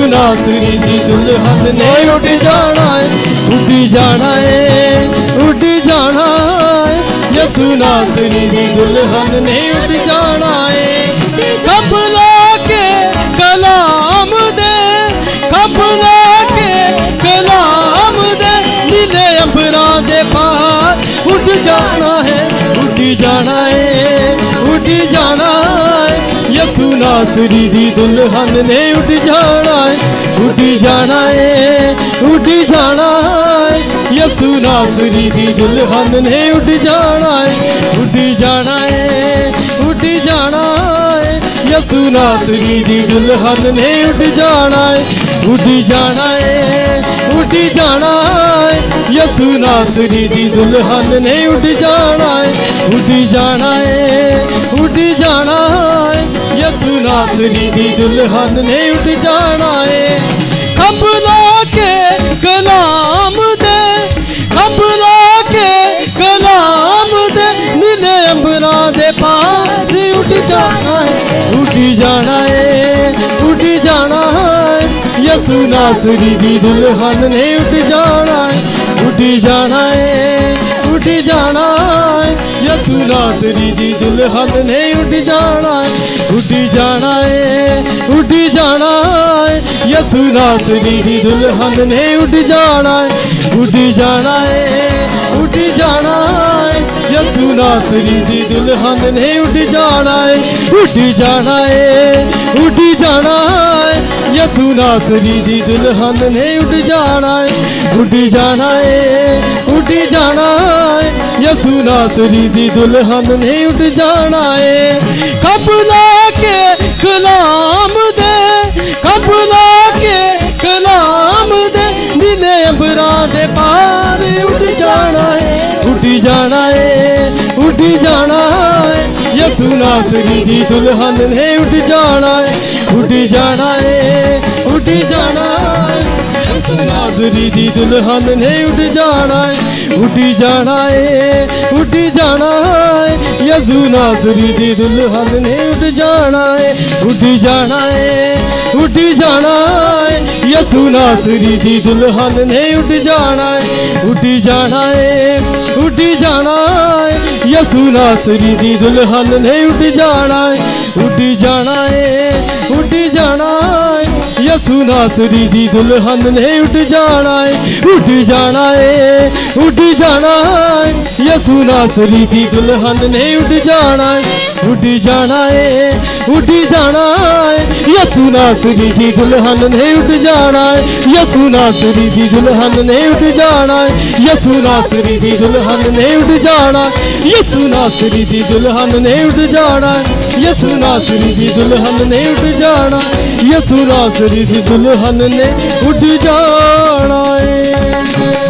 ਯਸੂ ਨਾਸਰੀ ਦੀ ਦੁਲਹਨ ਨੇ ਉੱਡ ਜਾਣਾ ਏ ਉੱਡ ਜਾਣਾ ਏ ਉੱਡ ਜਾਣਾ ਏ ਯਸੂ ਨਾਸਰੀ ਦੀ ਦੁਲਹਨ ਨੇ ਉੱਡ ਜਾਣਾ ਏ ਕੱਪ ਲਾ ਕੇ ਕਲਾਮ ਦੇ ਕੱਪ ਲਾ ਕੇ ਕਲਾਮ ਦੇ ਨੀਲੇ ਅੰਬਰਾਂ ਦੇ ਪਾਰ ਉੱਡ ਜਾਣਾ ਹੈ ਉੱਡ ਜਾਣਾ ਏ ਉੱਡ ਜਾਣਾ ਯਸੂ ਨਾਸਰੀ ਦੀ ਦੁਲਹਨ ਨੇ ਉੱਡ ਜਾਣਾ ਏ ਉੱਡ ਜਾਣਾ ਏ ਉੱਡ ਜਾਣਾ ਏ ਯਸੂ ਨਾਸਰੀ ਦੀ ਦੁਲਹਨ ਨੇ ਉੱਡ ਜਾਣਾ ਏ ਉੱਡ ਜਾਣਾ ਏ ਉੱਡ ਜਾਣਾ ਏ ਯਸੂ ਨਾਸਰੀ ਦੀ ਦੁਲਹਨ ਨੇ ਉੱਡ ਜਾਣਾ ਏ ਉੱਡ ਜਾਣਾ ਏ ਉੱਡ ਜਾਣਾ ਏ ਯਸੂ ਨਾਸਰੀ ਦੀ ਦੁਲਹਨ ਨੇ ਉੱਡ ਜਾਣਾ ਏ ਉੱਡ ਜਾਣਾ ਏ ਉੱਡ ਜਾਣਾ ਯਸੂ ਨਾਸਰੀ ਦੀ ਦੁਲਹਨ ਨੇ ਉੱਡ ਜਾਣਾ ਏ। ਖੰਭ ਲਾ ਕੇ ਕਲਾਮ ਦੇ ਖੰਭ ਲਾ ਕੇ ਕਲਾਮ ਦੇ, ਨੀਲੇ ਅੰਬਰਾਂ ਦੇ ਪਾਸ ਉੱਡ ਜਾਣਾ ਏ। ਉੱਡ ਜਾਣਾ ਏ, ਉੱਡ ਜਾਣਾ ਏ। ਯਸੂ ਨਾਸਰੀ ਦੀ ਦੁਲਹਨ ਨੇ ਉੱਡ ਜਾਣਾ ਏ। ਉੱਡ ਜਾਣਾ ਏ, ਉੱਡ ਜਾਣਾ ਏ। ਯਸੂ ਨਾਸਰੀ ਦੀ ਦੁਲਹਨ ਉੱਡ ਜਾਣਾ ਏ ਯਸੂ ਨਾਸਰੀ ਦੀ ਦੁਲਹਨ ਨੇ ਉੱਡ ਜਾਣਾ ਏ ਉੱਡ ਜਾਣਾ ਏ ਉੱਡ ਜਾਣਾ ਏ ਯਸੂ ਨਾਸਰੀ ਦੀ ਦੁਲਹਨ ਨੇ ਉੱਡ ਜਾਣਾ ਏ ਉੱਡ ਜਾਣਾ ਏ ਉੱਡ ਜਾਣਾ ਏ ਯਸੂ ਨਾਸਰੀ ਦੀ ਦੁਲਹਨ ਨੇ ਉੱਡ ਜਾਣਾ ਏ ਉੱਡ ਜਾਣਾ ਏ ਉੱਡ ਜਾਣਾ ਏ ਯਸੂ ਨਾਸਰੀ ਦੀ ਦੁਲਹਨ ਨੇ ਉੱਡ ਜਾਣਾ ਏ ਕੱਪ ਲਾ ਕੇ ਜਾਣਾ ਏ ਯਸੂ ਨਾਸਰੀ ਦੀ ਦੁਲਹਨ ਨੇ ਉੱਡ ਜਾਣਾ ਏ ਉੱਡ ਜਾਣਾ ਏ ਉੱਡ ਜਾਣਾ ਏ ਯਸੂ ਨਾਸਰੀ ਦੀ ਦੁਲਹਨ ਨੇ ਉੱਡ ਜਾਣਾ ਏ ਉੱਡ ਜਾਣਾ ਏ ਉੱਡ ਜਾਣਾ ਏ ਯਸੂ ਨਾਸਰੀ ਦੀ ਦੁਲਹਨ ਨੇ ਉੱਡ ਜਾਣਾ ਏ ਉੱਡ ਜਾਣਾ ਏ ਉੱਡ ਜਾਣਾ ਏ ਯਸੂ ਨਾਸਰੀ ਦੀ ਦੁਲਹਨ ਨੇ ਉੱਡ ਜਾਣਾ ਏ ਉੱਡ ਜਾਣਾ ਏ ਏ ਯਸੂ ਨਾਸਰੀ ਦੀ ਦੁਲਹਨ ਨੇ ਉੱਡ ਜਾਣਾ ਏ, ਉੱਡ ਜਾਣਾ ਏ, ਉੱਡ ਜਾਣਾ ਏ। ਯਸੂ ਨਾਸਰੀ ਦੀ ਦੁਲਹਨ ਨੇ ਉੱਡ ਜਾਣਾ ਏ, ਉੱਡ ਜਾਣਾ ਏ, ਉੱਡ ਜਾਣਾ ਏ। ਯਸੂ ਨਾਸਰੀ ਦੀ ਦੁਲਹਨ ਨੇ ਉੱਡ ਜਾਣਾ ਏ, ਉੱਡ ਜਾਣਾ ਏ। ਉੱਡੀ ਜਾਣਾ ਏ। ਯਸੂ ਦੀ ਦੁਲਹਨ ਨੇ ਉੱਡ ਜਾਣਾ ਏ। ਯਸੂ ਨਾਸਰੀ ਦੀ ਦੁਲਹਨ ਨੇ ਉੱਡ ਜਾਣਾ ਏ। ਯਸੂ ਦੀ ਦੁਲਹਨ ਨੇ ਉੱਡ ਜਾਣਾ ਯਸੂ ਨਾਸਰੀ ਦੀ ਦੁਲਹਨ ਨੇ ਉੱਡ ਜਾਣਾ ਯਸੂ ਨਾਸਰੀ ਦੀ ਦੁਲਹਨ ਨੇ ਉੱਡ ਜਾਣਾ ਯਸੂ ਨਾਸਰੀ ਦੀ ਦੁਲਹਨ ਨੇ ਉੱਡ ਜਾਣਾ ਏ।